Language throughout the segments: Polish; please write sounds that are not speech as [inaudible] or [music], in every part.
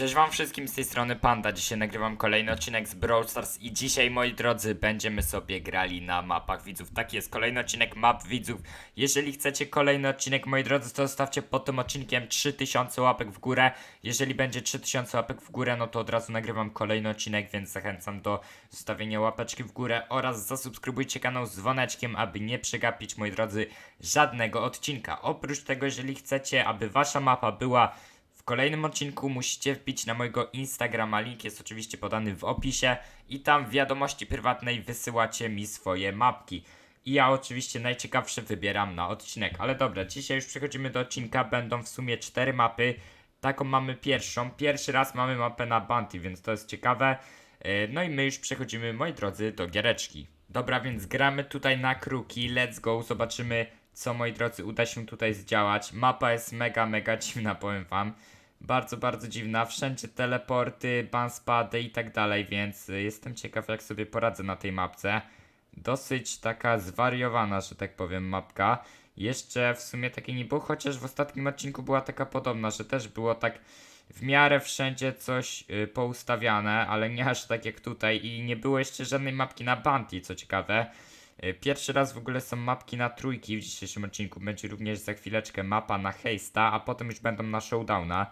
Cześć wam wszystkim z tej strony Panda. Dzisiaj nagrywam kolejny odcinek z Brawl Stars i dzisiaj moi drodzy będziemy sobie grali na mapach widzów. Tak jest, kolejny odcinek map widzów. Jeżeli chcecie kolejny odcinek moi drodzy to zostawcie pod tym odcinkiem 3000 łapek w górę. Jeżeli będzie 3000 łapek w górę no to od razu nagrywam kolejny odcinek, więc zachęcam do zostawienia łapeczki w górę oraz zasubskrybujcie kanał z dzwoneczkiem, aby nie przegapić moi drodzy żadnego odcinka. Oprócz tego jeżeli chcecie aby wasza mapa była w kolejnym odcinku musicie wbić na mojego Instagrama, link jest oczywiście podany w opisie i tam w wiadomości prywatnej wysyłacie mi swoje mapki. I ja oczywiście najciekawsze wybieram na odcinek. Ale dobra, dzisiaj już przechodzimy do odcinka, będą w sumie cztery mapy. Taką mamy pierwszą. Pierwszy raz mamy mapę na Bounty, więc to jest ciekawe. E, No i my już przechodzimy, moi drodzy, do giereczki. Dobra, więc gramy tutaj na kruki, let's go, zobaczymy co, moi drodzy, uda się tutaj zdziałać. Mapa jest mega, mega dziwna, powiem wam. Bardzo, bardzo dziwna, wszędzie teleporty, banspady i tak dalej, więc jestem ciekaw jak sobie poradzę na tej mapce. Dosyć taka zwariowana, że tak powiem, mapka. Jeszcze w sumie takiej nie było, chociaż w ostatnim odcinku była taka podobna, że też było tak w miarę wszędzie coś y, poustawiane, ale nie aż tak jak tutaj i nie było jeszcze żadnej mapki na Bounty, co ciekawe. Y, Pierwszy raz w ogóle są mapki na trójki w dzisiejszym odcinku. Będzie również za chwileczkę mapa na Heista, a potem już będą na Showdowna.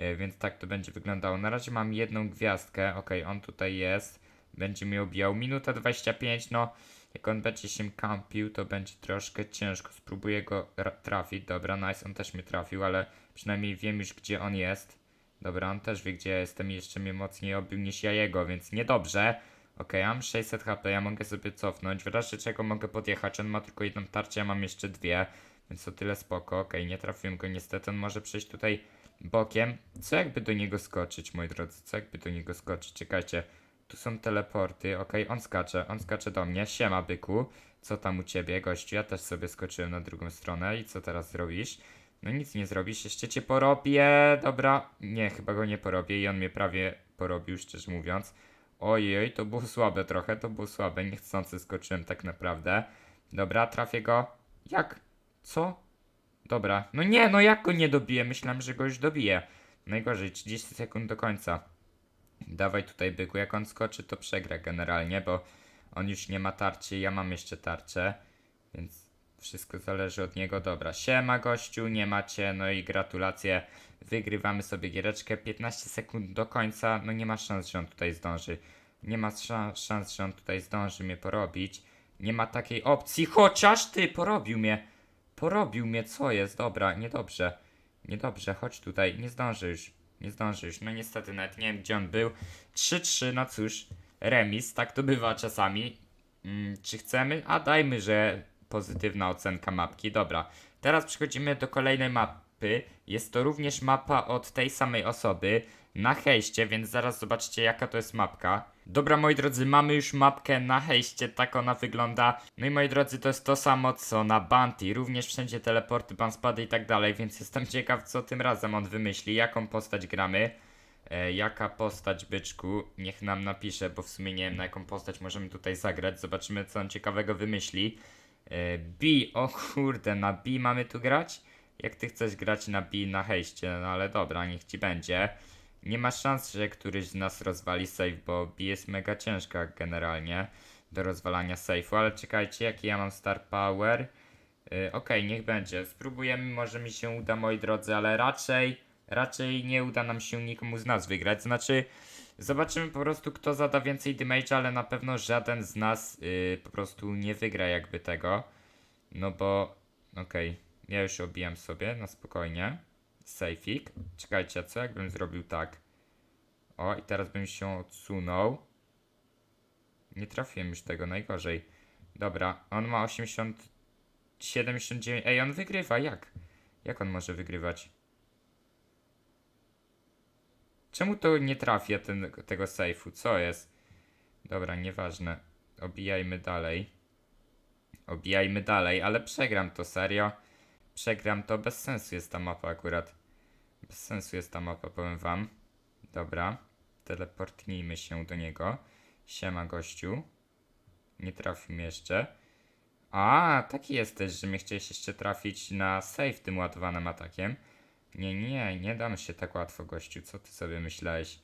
Y, Więc tak to będzie wyglądało. Na razie mam jedną gwiazdkę. Ok, on tutaj jest. Będzie mi obijał minutę 25. No, jak on będzie się kampił, to będzie troszkę ciężko. Spróbuję go ra- trafić. Dobra, nice, on też mnie trafił, ale przynajmniej wiem już gdzie on jest. Dobra, on też wie gdzie ja jestem i jeszcze mnie mocniej obił niż ja jego, więc niedobrze. Okej, ja mam 600 HP, ja mogę sobie cofnąć. W razie czego mogę podjechać. On ma tylko jedną tarczę, ja mam jeszcze dwie. Więc to tyle spoko. Okej, nie trafiłem go niestety. On może przejść tutaj bokiem. Co jakby do niego skoczyć, moi drodzy? Co jakby do niego skoczyć? Czekajcie. Tu są teleporty. Okej, on skacze. On skacze do mnie. Siema, byku. Co tam u ciebie, gościu? Ja też sobie skoczyłem na drugą stronę. I co teraz zrobisz? No nic nie zrobisz. Jeszcze cię porobię. Dobra. Nie, chyba go nie porobię. I on mnie prawie porobił, szczerze mówiąc. Ojej, to było słabe trochę, to było słabe, niechcący skoczyłem tak naprawdę. Dobra, trafię go. Jak? Co? Dobra, no nie, no jak go nie dobiję? Myślałem, że go już dobiję. Najgorzej, 30 sekund do końca. Dawaj tutaj byku, jak on skoczy, to przegra generalnie, bo on już nie ma tarczy, ja mam jeszcze tarczę, więc wszystko zależy od niego. Dobra, siema gościu, nie macie, no i gratulacje. Wygrywamy sobie giereczkę, 15 sekund do końca, no nie ma szans, że on tutaj zdąży. Nie ma szans, że on tutaj zdąży mnie porobić. Nie ma takiej opcji, chociaż ty porobił mnie. Porobił mnie, co jest? Dobra, niedobrze. Niedobrze, chodź tutaj, nie zdąży już. Nie zdąży już. No niestety, nawet nie wiem gdzie on był. 3-3, no cóż, remis, tak to bywa czasami. Mm, czy chcemy? A dajmy, że pozytywna ocenka mapki. Dobra, teraz przechodzimy do kolejnej mapy. Jest to również mapa od tej samej osoby na hejście, więc zaraz zobaczcie jaka to jest mapka. Dobra moi drodzy, mamy już mapkę na hejście, tak ona wygląda. No i moi drodzy, to jest to samo co na Bounty, również wszędzie teleporty, banspady i tak dalej, więc jestem [laughs] ciekaw co tym razem on wymyśli, jaką postać gramy. E, jaka postać byczku, niech nam napisze, bo w sumie nie wiem na jaką postać możemy tutaj zagrać. Zobaczymy co on ciekawego wymyśli. E, B, o kurde, na B mamy tu grać? Jak ty chcesz grać na B na hejście, no ale dobra, niech ci będzie. Nie ma szans, że któryś z nas rozwali save, bo B jest mega ciężka generalnie do rozwalania safe'u, ale czekajcie, jaki ja mam star power. Yy, Okej, niech będzie. Spróbujemy, może mi się uda, moi drodzy, ale raczej, raczej nie uda nam się nikomu z nas wygrać. Znaczy, zobaczymy po prostu, kto zada więcej damage, ale na pewno żaden z nas yy, po prostu nie wygra jakby tego. No bo, okej, ja już obijam sobie na spokojnie. Safeik. Czekajcie, co jakbym zrobił tak? O, i teraz bym się odsunął. Nie trafiłem już tego, najgorzej. Dobra, on ma 80... 79... Ej, on wygrywa, jak? Jak on może wygrywać? Czemu to nie trafia ten, tego safe'u? Co jest? Dobra, nieważne. Obijajmy dalej. Obijajmy dalej, ale przegram to, serio. Przegram to, bez sensu jest ta mapa akurat. Bez sensu jest ta mapa, powiem wam. Dobra, teleportnijmy się do niego. Siema gościu. Nie trafił mnie jeszcze. A, taki jesteś, że mnie chciałeś jeszcze trafić na save tym ładowanym atakiem. Nie, nie, nie dam się tak łatwo, gościu. Co ty sobie myślałeś?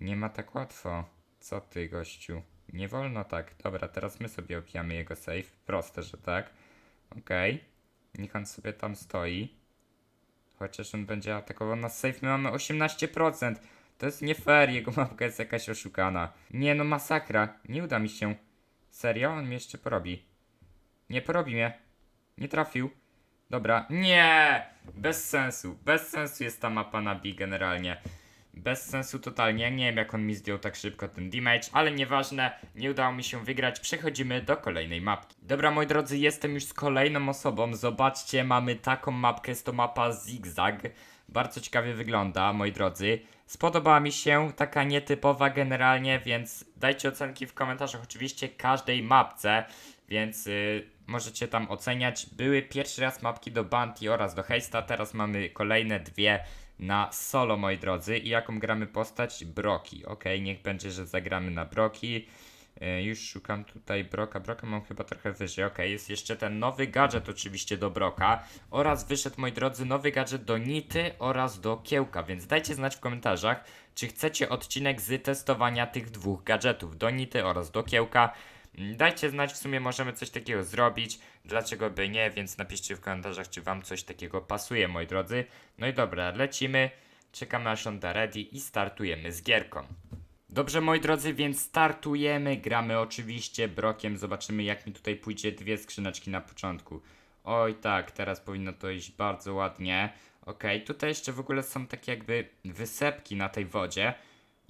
Nie ma tak łatwo. Co ty, gościu? Nie wolno tak. Dobra, teraz my sobie opijamy jego safe. Proste, że tak. Okej. Niech on sobie tam stoi. Chociaż on będzie atakował nas safe. My mamy 18%. To jest nie fair. Jego mapka jest jakaś oszukana. Nie no, masakra. Nie uda mi się. Serio? On mnie jeszcze porobi. Nie porobi mnie. Nie trafił. Dobra. Nie! Bez sensu. Bez sensu jest ta mapa na B generalnie. Bez sensu totalnie. Nie wiem jak on mi zdjął tak szybko ten damage, ale nieważne. Nie udało mi się wygrać. Przechodzimy do kolejnej mapki. Dobra moi drodzy, jestem już z kolejną osobą. Zobaczcie, mamy taką mapkę. Jest to mapa Zigzag. Bardzo ciekawie wygląda, moi drodzy. Spodobała mi się, taka nietypowa generalnie, więc dajcie ocenki w komentarzach oczywiście każdej mapce, więc y, możecie tam oceniać. Były pierwszy raz mapki do Bounty oraz do Heista, teraz mamy kolejne dwie na solo, moi drodzy. I jaką gramy postać? Broki. Ok, niech będzie, że zagramy na Broki. Y, Już szukam tutaj Broka. Broka mam chyba trochę wyżej. Ok, jest jeszcze ten nowy gadżet oczywiście do Broka. Oraz wyszedł, moi drodzy, nowy gadżet do Nity oraz do Kiełka. Więc dajcie znać w komentarzach, czy chcecie odcinek z testowania tych dwóch gadżetów. Do Nity oraz do Kiełka. Dajcie znać, w sumie możemy coś takiego zrobić. Dlaczego by nie? Więc napiszcie w komentarzach, czy wam coś takiego pasuje, moi drodzy. No i dobra, lecimy. Czekamy aż on da ready i startujemy z gierką. Dobrze, moi drodzy, więc startujemy. Gramy oczywiście brokiem. Zobaczymy, jak mi tutaj pójdzie dwie skrzyneczki na początku. Oj, tak, teraz powinno to iść bardzo ładnie. Okej, tutaj jeszcze w ogóle są takie jakby wysepki na tej wodzie.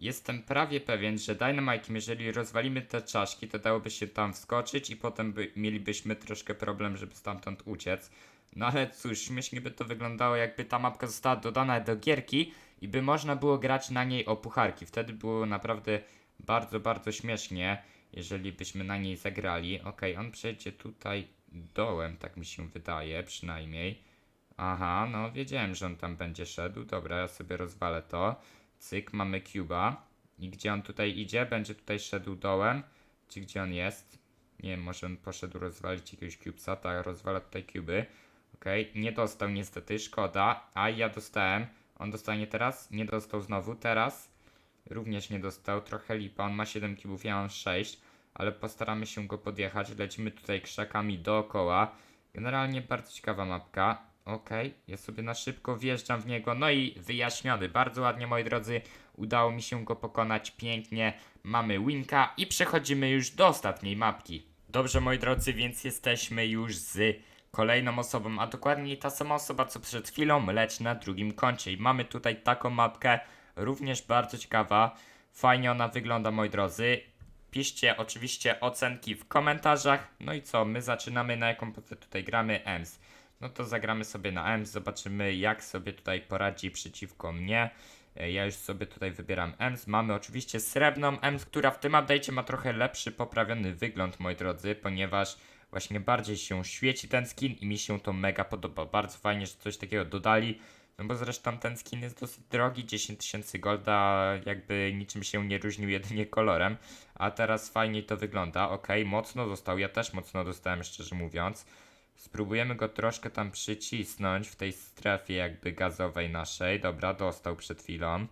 Jestem prawie pewien, że Dynamite, jeżeli rozwalimy te czaszki, to dałoby się tam wskoczyć i potem by, mielibyśmy troszkę problem, żeby stamtąd uciec. No ale cóż, śmiesznie by to wyglądało, jakby ta mapka została dodana do gierki i by można było grać na niej o pucharki. Wtedy było naprawdę bardzo, bardzo śmiesznie, jeżeli byśmy na niej zagrali. Okej, on przejdzie tutaj dołem, tak mi się wydaje, przynajmniej. Aha, no wiedziałem, że on tam będzie szedł. Dobra, ja sobie rozwalę to. Cyk, mamy Cuba. I gdzie on tutaj idzie? Będzie tutaj szedł dołem. Czy gdzie on jest? Nie wiem, może on poszedł rozwalić jakiegoś Cubesa. Tak, rozwala tutaj Cuby. Okej, nie dostał niestety, szkoda. A ja dostałem. On dostanie teraz? Nie dostał znowu. Teraz również nie dostał. Trochę lipa. On ma 7 cubów, ja mam 6. Ale postaramy się go podjechać. Lecimy tutaj krzakami dookoła. Generalnie bardzo ciekawa mapka. Okej, ja sobie na szybko wjeżdżam w niego. No i wyjaśniony. Bardzo ładnie, moi drodzy. Udało mi się go pokonać pięknie. Mamy winka i przechodzimy już do ostatniej mapki. Dobrze, moi drodzy, więc jesteśmy już z kolejną osobą, a dokładniej ta sama osoba co przed chwilą, lecz na drugim koncie. I mamy tutaj taką mapkę, również bardzo ciekawa. Fajnie ona wygląda, moi drodzy. Piszcie oczywiście ocenki w komentarzach. No i co, my zaczynamy na jaką postać tutaj gramy? EMS. No to zagramy sobie na EMS, zobaczymy jak sobie tutaj poradzi przeciwko mnie. E, Ja już sobie tutaj wybieram EMS. Mamy oczywiście srebrną EMS, która w tym update'cie ma trochę lepszy, poprawiony wygląd, moi drodzy, ponieważ właśnie bardziej się świeci ten skin i mi się to mega podoba. Bardzo fajnie, że coś takiego dodali. No bo zresztą ten skin jest dosyć drogi, 10 tysięcy golda, jakby niczym się nie różnił [laughs] jedynie kolorem. A teraz fajniej to wygląda. Ok, mocno dostał, ja też mocno dostałem, szczerze mówiąc. Spróbujemy go troszkę tam przycisnąć w tej strefie jakby gazowej naszej. Dobra, dostał przed chwilą.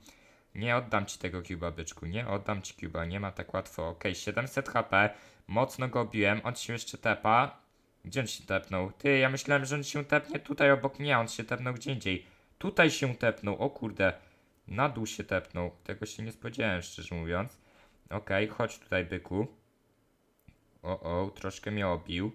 Nie oddam ci tego cuba, byczku, nie oddam ci cuba, nie ma tak łatwo. Ok, 700 HP, mocno go biłem, on się jeszcze tepa. Gdzie on się tepnął? Ty, ja myślałem, że on się tepnie tutaj obok mnie, on się tepnął gdzie indziej. Tutaj się tepnął, o kurde. Na dół się tepnął, tego się nie spodziewałem, szczerze mówiąc. Okej, chodź tutaj, byku. O, o, troszkę mnie obił.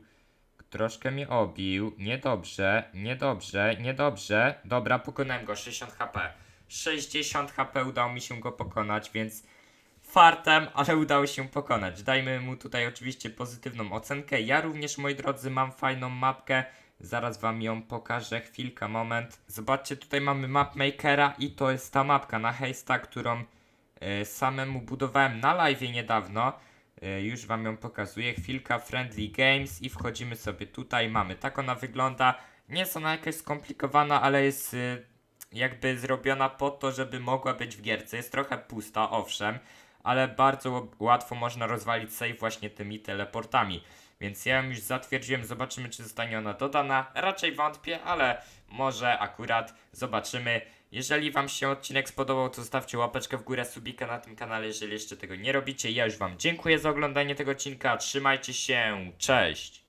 Troszkę mnie obił. Niedobrze, niedobrze, niedobrze. Dobra, pokonałem go. 60 HP. 60 HP udało mi się go pokonać, więc fartem, ale [laughs] udało się pokonać. Dajmy mu tutaj oczywiście pozytywną ocenkę. Ja również, moi drodzy, mam fajną mapkę. Zaraz wam ją pokażę. Chwilka, moment. Zobaczcie, tutaj mamy mapmakera i to jest ta mapka na Heista, którą e, samemu budowałem na live niedawno. E, Już wam ją pokazuję. Chwilka Friendly Games i wchodzimy sobie tutaj. Mamy tak ona wygląda. Nie jest ona jakaś skomplikowana, ale jest e, jakby zrobiona po to, żeby mogła być w gierce. Jest trochę pusta, owszem, ale bardzo łatwo można rozwalić save właśnie tymi teleportami. więc ja ją już zatwierdziłem, zobaczymy czy zostanie ona dodana. Raczej wątpię, ale może akurat zobaczymy. Jeżeli wam się odcinek spodobał, to zostawcie łapeczkę w górę, subika na tym kanale, jeżeli jeszcze tego nie robicie. Ja już wam dziękuję za oglądanie tego odcinka, trzymajcie się, cześć!